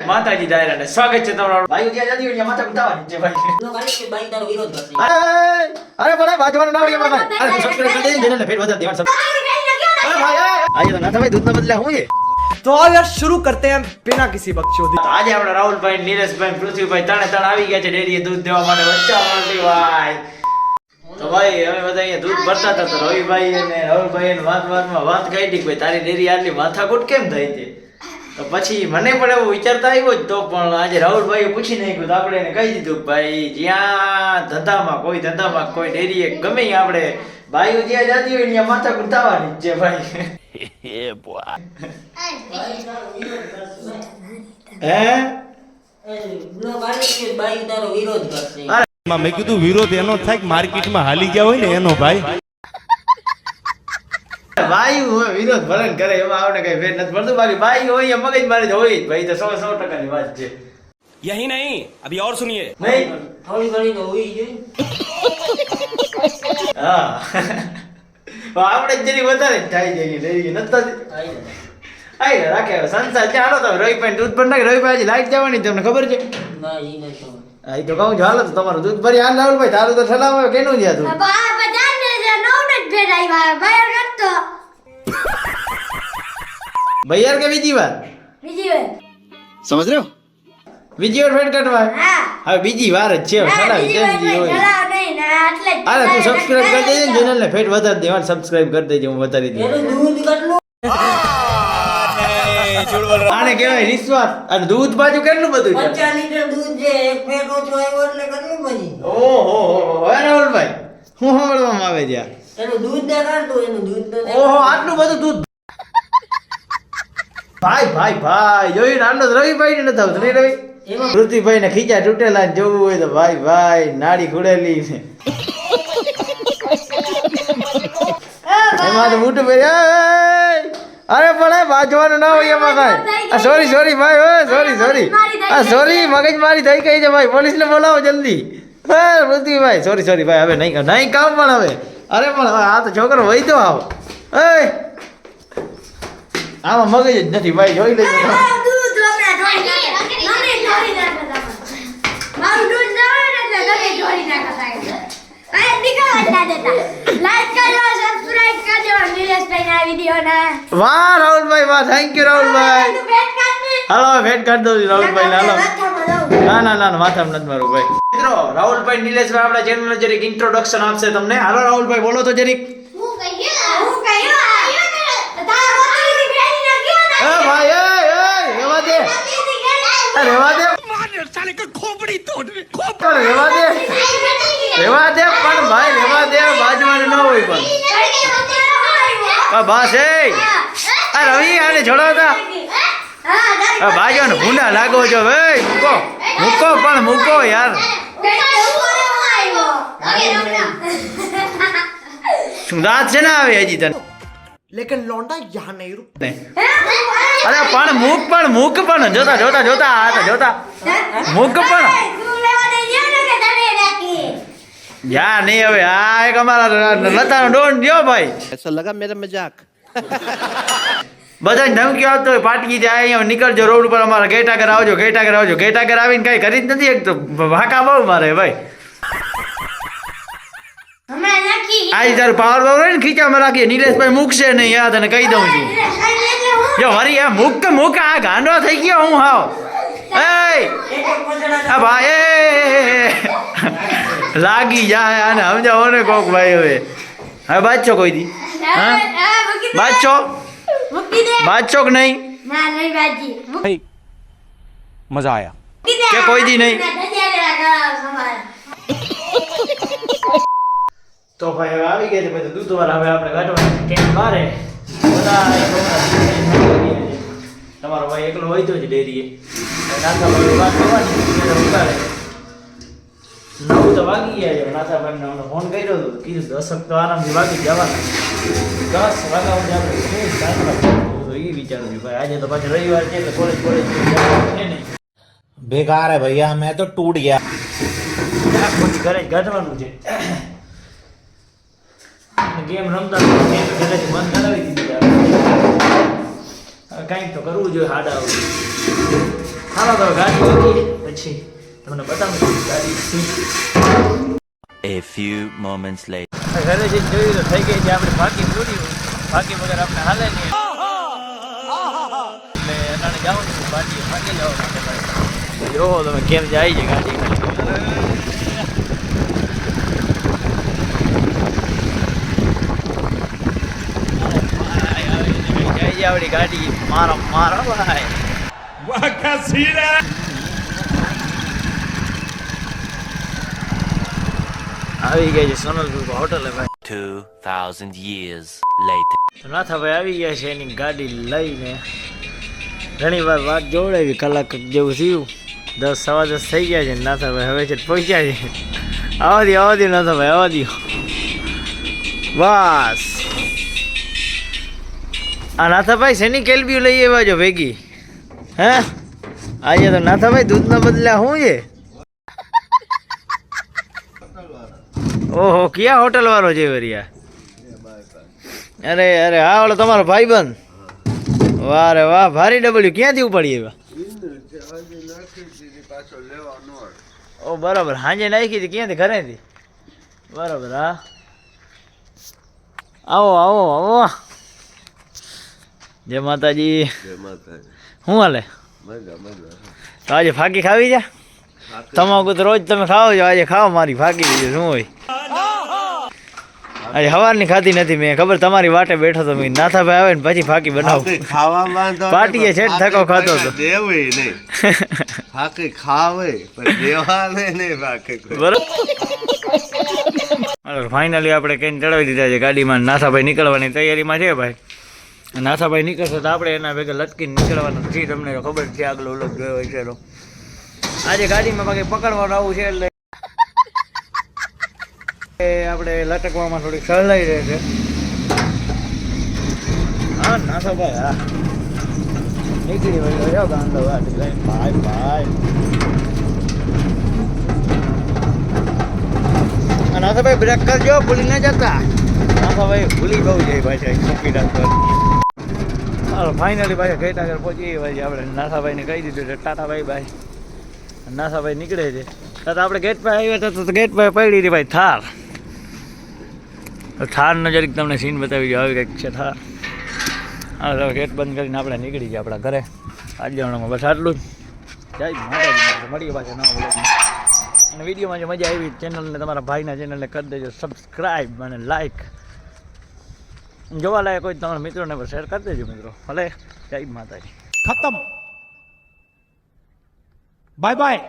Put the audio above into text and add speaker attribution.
Speaker 1: માતાજી ડાયરાને સ્વાગત છે તમારું. ભાઈ ત્યાં જતી માથા ઉતાવાની છે ભાઈ.
Speaker 2: ભાઈ
Speaker 1: અરે અરે બડા વાજવાનો ના વળી બડા અરે સબસ્ક્રાઇબ કરી દેને જેને ફેર વધાર દેવાન સબ અરે ભાઈ આયે તો ના ભાઈ દૂધના બદલે હું
Speaker 3: એ? તો આવ યાર શરૂ કરતે હમ બિના કિસી
Speaker 1: બક્ષોદી આજે આપણે રાહુલભાઈ નીરજભાઈ પૃથ્વીભાઈ તણે તણ આવી ગયા છે ડેરીએ દૂધ દેવા માટે. વચ્ચા મારતી ભાઈ. તો ભાઈ હવે બધા અહીંયા દૂધ ભરતા હતા તો રવિભાઈ અને રાહુલભાઈ વાત વાતમાં વાત કાઢી ભાઈ તારી ડેરી આટલી માથાકૂટ કેમ થાય છે તો પછી મને પણ એવું વિચારતા આવ્યો જ તો પણ આજે રાહુલભાઈએ પૂછી નાખ્યું તો આપણે એને કહી દીધું ભાઈ જ્યાં ધંધામાં કોઈ ધંધામાં કોઈ ડેરીએ ગમે આપણે બાઈઓ જ્યાં જતી હોય ત્યાં માથા થવાની જ છે ભાઈ. હે
Speaker 2: નો કાલે કે બાઈ તારો વિરોધ કરશે.
Speaker 1: અરે
Speaker 4: મેં કીધું વિરોધ એનો થાય માર્કેટમાં હાલી ગયા હોય ને એનો ભાઈ.
Speaker 1: વાયુ વિરોધ ભલન કરે એમાં આવને કઈ ફેર નથી પડતું. બાકી બાઈ હોય મગજ મારી હોય ભાઈ તો સો સો ટકા ની વાત છે.
Speaker 5: યહી નહીં અભી ઓર સુનિએ
Speaker 1: નહીં.
Speaker 2: થોડી ઘણી તો હોય જ
Speaker 1: હા. આપણે જેની વધારે થાય જાય રહી નથી
Speaker 2: આઈ
Speaker 1: રાખે સંસાર ચાલો તો રવિભાઈ દૂધ પણ નાખી. રવિભાઈ લાઈટ જવાની તમને ખબર છે?
Speaker 2: ના એ નહીં ખબર.
Speaker 1: તો કહું છું હાલો તો તમારું દૂધ ભરી. હાલ રાહુલભાઈ તારું તો ઠલાવે કેનું જ્યાં તું એટલે ડ્રાઈવર કે બીજી વાર
Speaker 6: બીજી વાર સમજ રહ્યો
Speaker 1: બીજી વાર ફેન કટવા હવે બીજી વાર જ છે ચલાવી કેમ જી અરે તું સબસ્ક્રાઇબ કરી દેજે ને ચેનલ ને. ફેટ વધારી દે મારે સબસ્ક્રાઇબ કરી દેજે હું વધારી દઉં. આને કહેવાય નિસ્વાર્થ. અને દૂધ બાજુ કેટલું બધું છે? ઓહો હો હો ભાઈ હું સાંભળવામાં આવે છે
Speaker 2: એનું દૂધ દેખાડતું એનું દૂધ તો
Speaker 1: ઓહો આટલું બધું દૂધ ભાઈ ભાઈ ભાઈ જોયું ને રવિભાઈ ને નથી નહીં રવિ
Speaker 2: એમાં
Speaker 1: પૃથ્વીભાઈ ને ખીચા તૂટેલા ને જોવું હોય તો ભાઈ ભાઈ નાડી ખુડેલી ને એમાં તો મોટું ભાઈ અરે પણ બાજવાનું ના હોય એમાં કાંઈ. સોરી સોરી ભાઈ ઓય સોરી સોરી આ સોરી મગજ મારી થઈ ગઈ છે ભાઈ. પોલીસને બોલાવો જલ્દી. હે પૃથ્વીભાઈ સોરી સોરી ભાઈ હવે નહીં નહીં કામ પણ હવે. અરે પણ આ તો છોકરો વહી તો આવો. એય! આમાં મગજ જ નથી ભાઈ જોઈ લેજો. વાહ રાહુલભાઈ વાહ થેન્ક યુ રાહુલભાઈ. હલો ભેટ કરી દઉં રાહુલભાઈ હાલો. ના ના ના માથામાં નથી મારું ભાઈ. મિત્રો રાહુલભાઈ નિલેશભાઈ આપણા ચેનલ જરીક ઇન્ટ્રોડક્શન આપશે તમને. હાલો રાહુલભાઈ બોલો તો જરીક. ભાઈ એ રેવા દે. એ હા ભાજો ને ભૂંડા લાગો છો ભાઈ. મૂકો. મૂકો પણ મૂકો યાર. રાત છે ને આવે હજી તને?
Speaker 3: લેકિન લોન્ડા યહાં નહીં
Speaker 1: રૂકતે અરે પણ મૂક પણ મૂક પણ. જોતા જોતા જોતા આ તો જોતા. મૂક પણ. યાર નહીં હવે આ એક અમારા લતાનો ડોન ગયો ભાઈ.
Speaker 4: એસો લગા મેરે મજાક.
Speaker 1: બધા ધમકી આવતો હોય પાટકી જાય અહીંયા નીકળજો રોડ ઉપર અમારા આગળ આવજો ગેટાગર આવજો. ગેટાગર આવીને કઈ કરી જ નથી એક તો વાંકા બહુ મારે ભાઈ. આજે તારું પાવર પાવર હોય ને ખીચામાં રાખીએ નિલેશભાઈ મૂકશે નહીં યાદ તને કહી દઉં છું. જો વરી આ મૂક કે મૂક આ ગાંડો થઈ ગયો હું હાવ. એ ભાઈ. લાગી જાય આને સમજાવો ને કોક ભાઈ હવે. હવે છો કોઈ દી. હા બાજશો બાજશો કે નહીં?
Speaker 5: મજા આયા.
Speaker 1: કે કોઈ દી નહીં? તો ભાઈ હવે આવી ગયા છે પછી દૂધ વાળા હવે આપણે ગાંઠવાની ટેન મારે. તમારો ભાઈ એકલો હોય તો જ ડેરીએ. નાથાભાઈ વાત કરવાની ઉતારે નવ તો વાગી ગયા છે નાથા નાથાભાઈને અમને ફોન કર્યો હતો કીધું દસક તો આરામથી વાગી જવાના. દસ વાગ્યા આપણે એ વિચારું તો ભૈયા મેં તો
Speaker 6: તૂટ
Speaker 1: ગયા. ઘરે ગાંઠવાનું છે. ગેમ રમતા બંધ કરાવી દીધી કાંઈક તો કરવું જોઈએ હાડા હાલો તો ગાડી પછી તમને બતાવું ગાડી
Speaker 7: A few moments later.
Speaker 1: ઘરે જઈને જોયું તો થઈ ગઈ છે. આપણે બાકી પૂરી બાકી વગર આપણે હાલે નહીં. જવા તમે કેમ જાય છે ગાડી આપણી ગાડી મારો મારો ભાઈ આવી ગઈ છે સોનલપુર હોટલ ભાઈ
Speaker 7: 2,000 years later.
Speaker 1: નાથાભાઈ આવી ગયા છે એની ગાડી લઈને ઘણી વાર વાત જોડાવી કલાક જેવું થયું. દસ, સવા દસ થઈ ગયા છે, નાથાભાઈ હવે છે પહોંચ્યા છે. આવા દો આવા દો નાથાભાઈ, આવા દો. બસ. આ નાથાભાઈ શેની કેલબી લઈ આવ્યા છો ભેગી? હે? આજે તો નાથાભાઈ દૂધના બદલે શું છે? ઓહો, ક્યાં હોટલ વાળો છે વરિયા? અરે અરે, હા, ઓલો તમારો ભાઈબંધ. વાહ રે વાહ ભારી ડબલ્યુ. ક્યાંથી ઉપાડી આવ્યા? ઓ બરાબર. હાંજે નાખી હતી ક્યાંથી? ઘરેથી? બરાબર હા. આવો આવો આવો. જય માતાજી. શું હાલે? તો આજે ફાકી ખાવી છે? તમાકુ તો રોજ તમે ખાઓ છો આજે ખાઓ મારી ફાકી શું હોય? આજે હવારની ખાધી નથી મેં. ખબર તમારી વાટે બેઠો તો મેં. નાથાભાઈ આવે ને પછી ફાકી બનાવું.
Speaker 8: ખાવામાં તો
Speaker 1: પાટીએ છે ધક્કો ખાતો હતો.
Speaker 8: દેવે નહીં. ફાકી ખાવે પણ દેવાને નહીં ફાકી
Speaker 1: બરાબર. ફાઇનલી આપણે કઈ ચડાવી દીધા છે ગાડીમાં. નાથાભાઈ નીકળવાની તૈયારીમાં છે ભાઈ. નાથાભાઈ નીકળશે તો આપણે એના ભેગા લટકીને નીકળવાનું. છે તમને ખબર છે આગલો ઉલગ જોયો હોય છે આજે ગાડીમાં બાકી પકડવાનું આવું છે એટલે આપણે લટકવામાં થોડીક સહેલાઈ રહેશે હા નાથાભાઈ હા. નીકળી વળ્યો ગાડી ભાઈ ભાઈ તો ભાઈ બ્રેક કરજો ભૂલી ના જતા તો ભાઈ ભૂલી બહુ જાય પાછા ચોકી રાખવા હાલો ફાઇનલી ભાઈ આગળ પહોંચી ભાઈ આપણે. નાસાભાઈને કહી દીધું છે ટાટાભાઈ ભાઈ નાસાભાઈ નીકળે છે. તો તો આપણે ગેટ પર આવ્યા તો ગેટ પર પડી હતી ભાઈ થાર. થાર નજરીક તમને સીન બતાવી જાવ કંઈક છે થાર. આ ગેટ બંધ કરીને આપણે નીકળી ગયા આપણા ઘરે. આજે હમણાં બસ આટલું જ. જય માતાજી. મળીએ પાછા ના બ્લોગમાં અને વિડીયોમાં જે મજા આવી ચેનલને તમારા ભાઈના ચેનલને કરી દેજો. સબસ્ક્રાઈબ અને લાઈક જોવા લાયક કોઈ તમારા મિત્રોને પણ શેર કરી દેજો મિત્રો. ભલે. જય માતાજી.
Speaker 4: ખતમ. Bye bye